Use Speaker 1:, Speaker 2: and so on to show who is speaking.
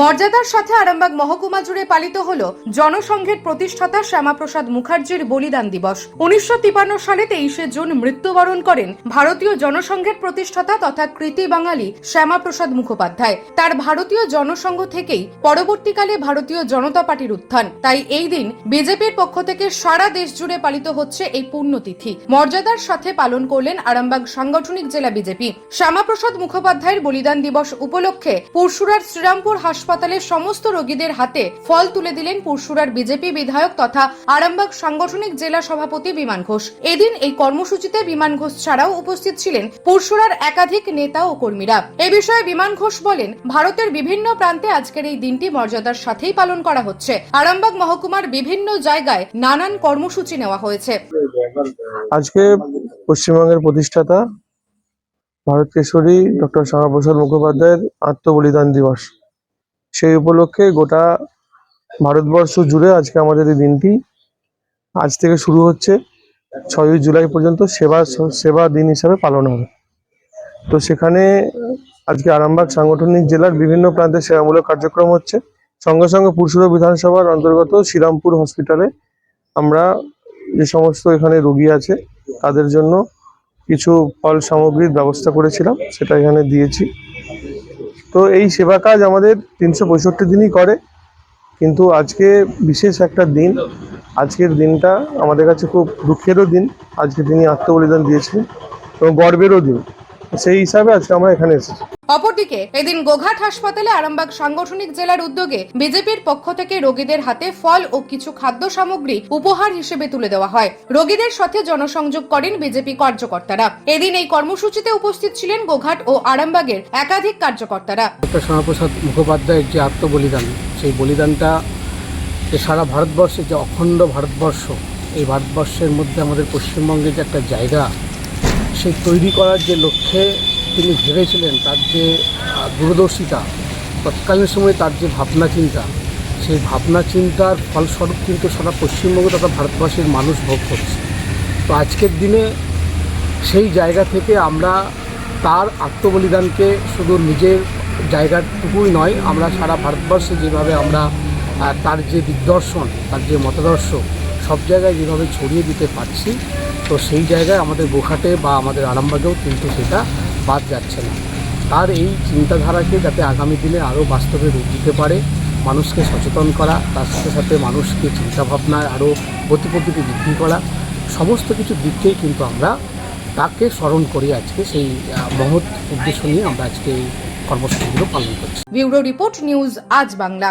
Speaker 1: মর্যাদার সাথে আরামবাগ মহকুমা জুড়ে পালিত হল জনসংঘের প্রতিষ্ঠাতা শ্যামাপ্রসাদ মুখার্জির বলিদান দিবস। উনিশশো সালে তেইশে জুন মৃত্যুবরণ করেন ভারতীয় জনসংঘের প্রতিষ্ঠাতা তথা কৃতি বাঙালি শ্যামাপ্রসাদ মুখোপাধ্যায়। তার ভারতীয় জনসংঘ থেকেই পরবর্তীকালে ভারতীয় জনতা পার্টির উত্থান। তাই এই দিন বিজেপির পক্ষ থেকে সারা দেশ জুড়ে পালিত হচ্ছে এই পুণ্যতিথি। মর্যাদার সাথে পালন করলেন আরামবাগ সাংগঠনিক জেলা বিজেপি। শ্যামাপ্রসাদ মুখোপাধ্যায়ের বলিদান দিবস উপলক্ষে পরশুরার শ্রীরামপুর হাসপাতালের সমস্ত রোগীদের হাতে ফল তুলে দিলেন পরশুরার বিজেপি বিধায়ক তথা আরামবাগ সাংগঠনিক জেলা সভাপতি বিমান ঘোষ। এদিন এই কর্মসূচিতে বিমান ঘোষ ছাড়াও উপস্থিত ছিলেন পরশুরার একাধিক নেতা ও কর্মীরা। এ বিষয়ে বিমান ঘোষ বলেন, ভারতের বিভিন্ন প্রান্তে আজকের এই দিনটি মর্যাদার সাথেই পালন করা হচ্ছে। আরামবাগ মহকুমার বিভিন্ন জায়গায় নানান কর্মসূচি নেওয়া হয়েছে।
Speaker 2: আজকে পশ্চিমবঙ্গের প্রতিষ্ঠাতা ভারত কেশরী ডক্টর শ্যামাপ্রসাদ মুখোপাধ্যায়ের আত্মবলিদান দিবস। সেই উপলক্ষে গোটা ভারতবর্ষ জুড়ে আজকে আমাদের এই দিনটি আজ থেকে শুরু হচ্ছে। ছয়ই জুলাই পর্যন্ত সেবা সেবা দিন হিসাবে পালন হবে। তো সেখানে আজকে আরামবাগ সাংগঠনিক জেলার বিভিন্ন প্রান্তে সেবামূলক কার্যক্রম হচ্ছে। সঙ্গে সঙ্গে পুরসুরা বিধানসভার অন্তর্গত শ্রীরামপুর হসপিটালে আমরা যে সমস্ত এখানে রোগী আছে, তাদের জন্য কিছু ফল সামগ্রীর ব্যবস্থা করেছিলাম, সেটা এখানে দিয়েছি। তো এই সেবা কাজ আমাদের তিনশো পঁয়ষট্টি দিনই করে। কিন্তু আজকে বিশেষ একটা দিন। আজকের দিনটা আমাদের কাছে খুব দুঃখেরও দিন। আজকে তিনি আত্মবলিদান দিয়েছিলেন এবং গর্বেরও দিন। সেই হিসাবে আজকে আমরা এখানে এসেছি।
Speaker 1: অপরদিকে এদিন গোঘাট হাসপাতালে আরামবাগ সাংগঠনিক জেলার উদ্যোগে বিজেপির পক্ষ থেকে রোগীদের হাতে ফল ও কিছু খাদ্য সামগ্রী উপহার হিসেবে তুলে দেওয়া হয়। রোগীদের সাথে জনসংযোগ করেন বিজেপি কার্যকর্তারা। এদিন এই কর্মসূচিতে উপস্থিত ছিলেন গোঘাট ও আরামবাগের একাধিক কার্যকর্তারা।
Speaker 3: ডক্টর শ্যামাপ্রসাদ মুখোপাধ্যায়ের যে আত্মবলিদান সেই বলিদানটা যে সারা ভারতবর্ষের যে অখণ্ড ভারতবর্ষ এই ভারতবর্ষের মধ্যে আমাদের পশ্চিমবঙ্গের যে একটা জায়গা সেই তৈরি করার যে লক্ষ্যে তিনি ভেবেছিলেন, তার যে দূরদর্শিতা, তৎকালীন সময়ে তার যে ভাবনা চিন্তা, সেই ভাবনা চিন্তার ফলস্বরূপ কিন্তু সারা পশ্চিমবঙ্গ তথা ভারতবর্ষের মানুষ ভোগ করছে। তো আজকের দিনে সেই জায়গা থেকে আমরা তার আত্মবলিদানকে শুধু নিজের জায়গাটুকুই নয়, আমরা সারা ভারতবর্ষে যেভাবে আমরা তার যে দিগদর্শন, তার যে মতাদর্শ, সব জায়গায় যেভাবে ছড়িয়ে দিতে পারছি তো সেই জায়গায় আমাদের গোঘাটে বা আমাদের আরামবাগেও কিন্তু সেটা বাদ যাচ্ছে না। তার এই চিন্তাধারাকে যাতে আগামী দিনে আরও বাস্তবে রূপ দিতে পারে, মানুষকে সচেতন করা, তার সাথে সাথে মানুষকে চিন্তাভাবনায় আরও গতিপদ্ধতি বৃদ্ধি করা, সমস্ত কিছু দিককেই কিন্তু আমরা তাকে স্মরণ করি আজকে সেই মহৎ উদ্দেশ্য নিয়ে আমরা আজকে এই কর্মসূচিগুলো পালন করছি।
Speaker 1: ব্যুরো রিপোর্ট নিউজ আজ বাংলা।